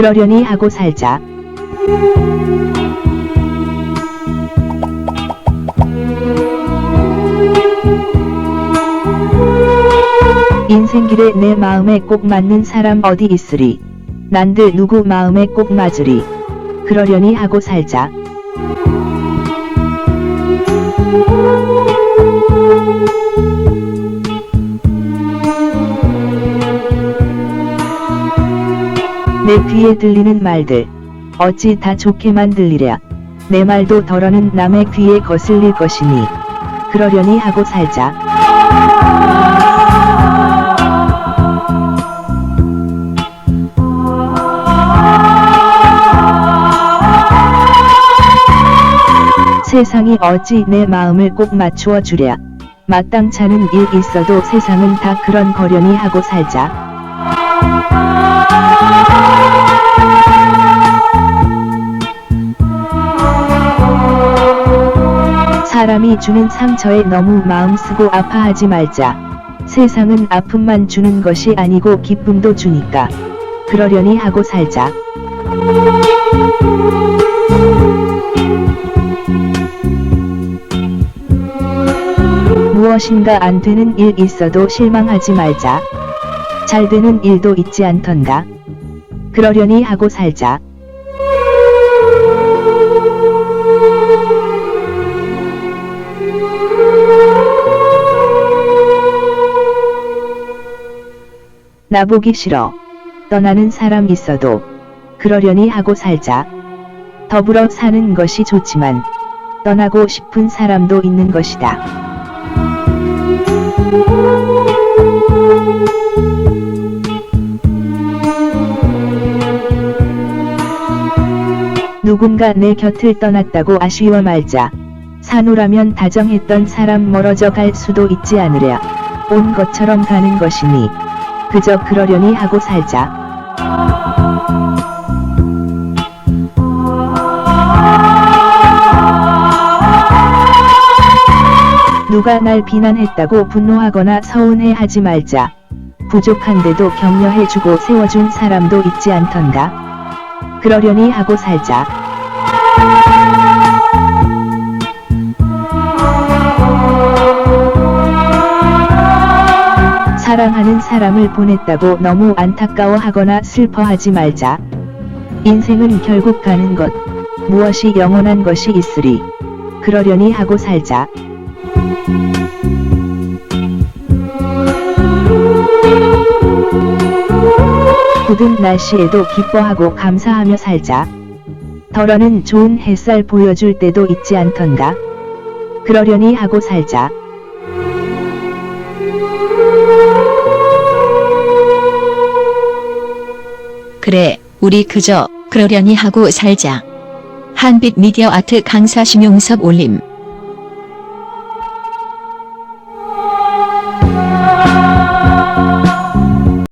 그러려니 하고 살자. 인생길에 내 마음에 꼭 맞는 사람 어디 있으리. 난들 누구 마음에 꼭 맞으리. 그러려니 하고 살자. 내 귀에 들리는 말들. 어찌 다 좋게만 들리랴. 내 말도 덜어는 남의 귀에 거슬릴 것이니. 그러려니 하고 살자. 세상이 어찌 내 마음을 꼭 맞추어 주랴. 마땅찮은 일 있어도 세상은 다 그런 거려니 하고 살자. 사람이 주는 상처에 너무 마음 쓰고 아파하지 말자. 세상은 아픔만 주는 것이 아니고 기쁨도 주니까. 그러려니 하고 살자. 무엇인가 안 되는 일 있어도 실망하지 말자. 잘 되는 일도 있지 않던가. 그러려니 하고 살자. 나보기 싫어. 떠나는 사람 있어도 그러려니 하고 살자. 더불어 사는 것이 좋지만 떠나고 싶은 사람도 있는 것이다. 누군가 내 곁을 떠났다고 아쉬워 말자. 산후라면 다정했던 사람 멀어져 갈 수도 있지 않으랴. 온 것처럼 가는 것이니 그저 그러려니 하고 살자. 누가 날 비난했다고 분노하거나 서운해 하지 말자. 부족한데도 격려해주고 세워준 사람도 있지 않던가. 그러려니 하고 살자. 사랑하는 사람을 보냈다고 너무 안타까워하거나 슬퍼하지 말자. 인생은 결국 가는 것. 무엇이 영원한 것이 있으리. 그러려니 하고 살자. 굳은 날씨에도 기뻐하고 감사하며 살자. 덜어는 좋은 햇살 보여줄 때도 있지 않던가. 그러려니 하고 살자. 그래, 우리 그저 그러려니 하고 살자. 한빛 미디어 아트 강사 심용섭 올림.